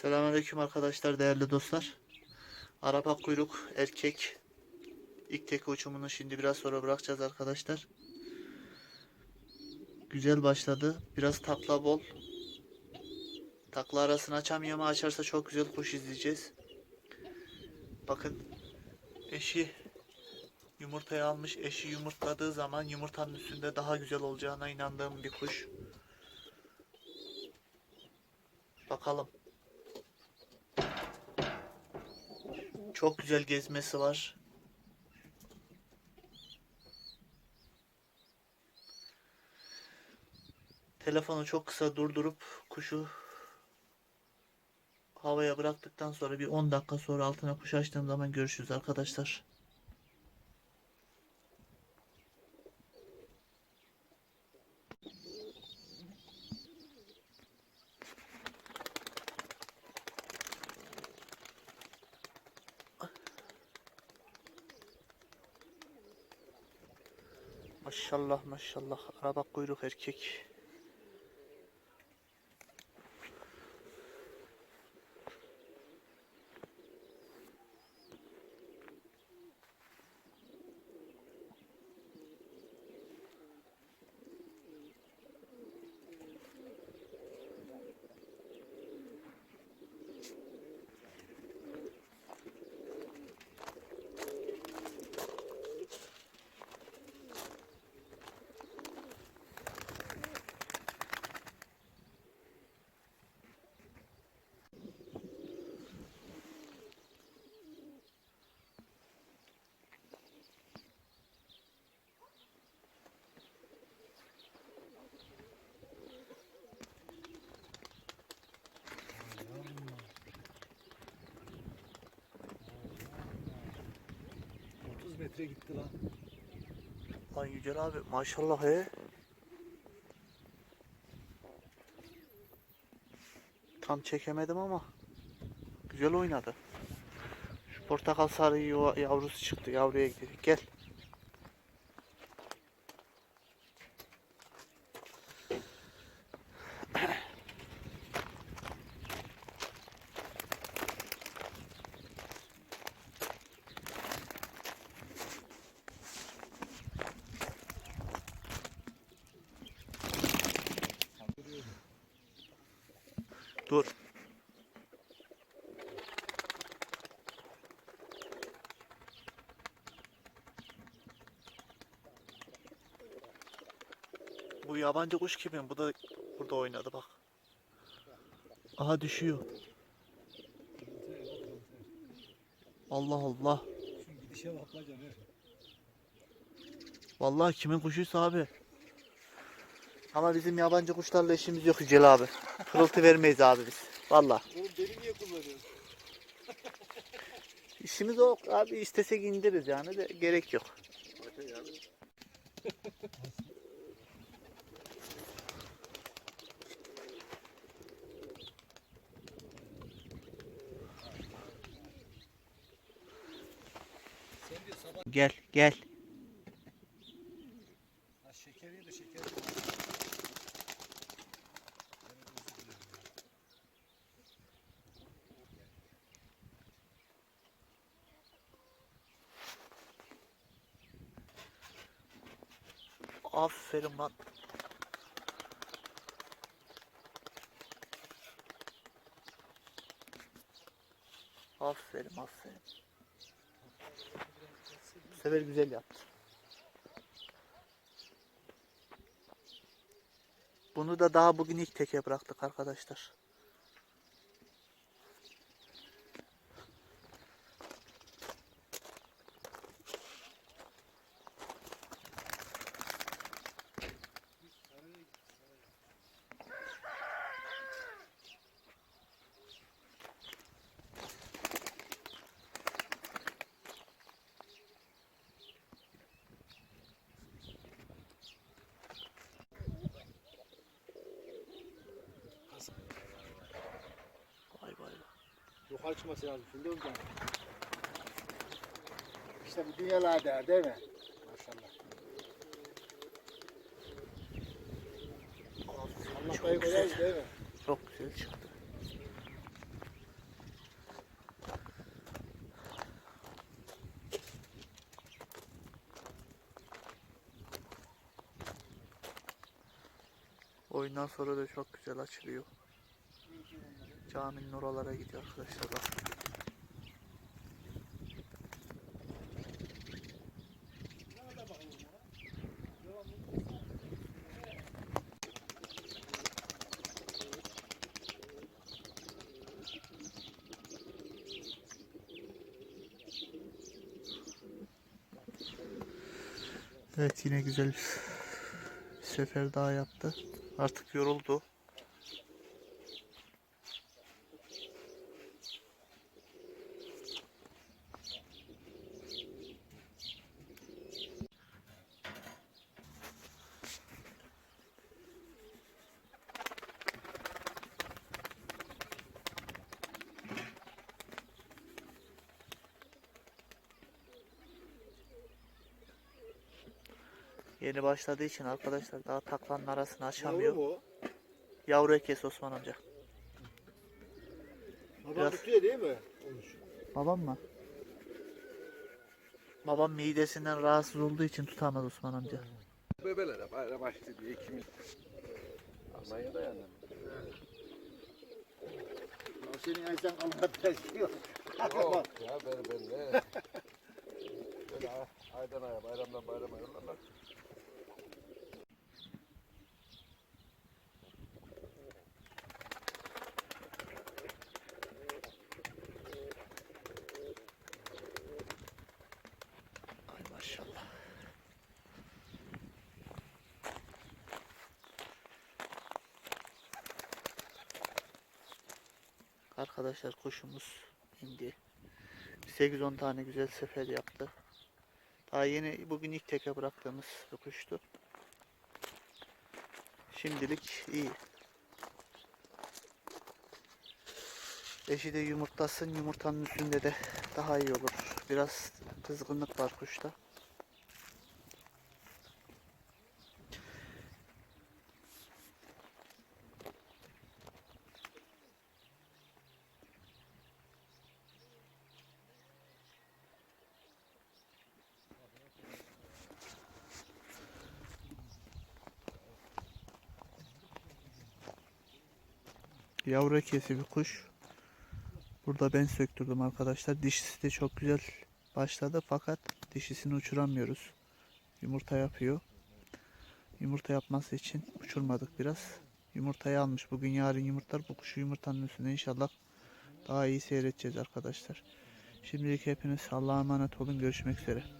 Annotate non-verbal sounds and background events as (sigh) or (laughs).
Selamünaleyküm arkadaşlar, değerli dostlar. Araba kuyruk erkek ilk teki uçumunu şimdi biraz sonra bırakacağız arkadaşlar. Güzel başladı. Biraz takla bol. Takla arasını açamıyor ama açarsa çok güzel kuş izleyeceğiz. Bakın eşi yumurtayı almış. Eşi yumurtladığı zaman yumurtanın üstünde daha güzel olacağına inandığım bir kuş. Bakalım. Çok güzel gezmesi var. Telefonu çok kısa durdurup kuşu havaya bıraktıktan sonra bir 10 dakika sonra altına kuş açtığım zaman görüşürüz arkadaşlar. Maşallah maşallah. Araba kuyruk erkek. Metre gitti lan. Lan Yücel abi maşallah he. Tam çekemedim ama güzel oynadı. Şu portakal sarı yavrusu çıktı. Yavruya gidelim. Gel. Dur. Bu yabancı kuş kimin? Bu da burada oynadı bak. Aha düşüyor. Allah Allah. Vallahi kimin kuşuysa abi. Ama bizim yabancı kuşlarla işimiz yok Yücel abi. Pırıltı vermeyiz abi biz. Vallahi. Oğlum beni niye kullanıyorsun? (laughs) İşimiz o abi istesek indiririz yani de gerek yok. Gel gel. Aferin lan. Aferin aferin. Bu sefer güzel yaptı. Bunu da daha bugün ilk teke bıraktık arkadaşlar. Buhar çıkması lazım şimdi hocam. İşte bu dünyalar değer değil mi? Maşallah. Allah dayı koyarız değil mi? Çok güzel çıktı. Oyundan sonra da çok güzel açılıyor. Caminin oralara gidiyor arkadaşlar bak. Evet yine güzel bir sefer daha yaptı. Artık yoruldu. Yeni başladığı için arkadaşlar daha taklanın arasını açamıyor. Yavru mu? Yavru ekesi Osman amca. Babam Biraz- tutuyor değil mi? Olmuş. Babam mı? Babam midesinden rahatsız olduğu için tutamaz Osman amca. Bebelere bayram açtı diye ikimiz. Almanya'da yani. O senin ensen kalmadı taşıyor. Yok ya ben ben ne? (laughs) Böyle ay- aydan aya bayramdan bayrama yollarlar. Ay maşallah. Arkadaşlar kuşumuz indi. 8-10 tane güzel sefer yaptı. Daha yeni bugün ilk teke bıraktığımız bir kuştu. Şimdilik iyi. Eşi de yumurtlasın. Yumurtanın üstünde de daha iyi olur. Biraz kızgınlık var kuşta. Yavru kesi bir kuş. Burada ben söktürdüm arkadaşlar. Dişisi de çok güzel başladı fakat dişisini uçuramıyoruz. Yumurta yapıyor. Yumurta yapması için uçurmadık biraz. Yumurtayı almış. Bugün yarın yumurtlar. Bu kuşu yumurtanın üstüne inşallah daha iyi seyredeceğiz arkadaşlar. Şimdilik hepiniz Allah'a emanet olun. Görüşmek üzere.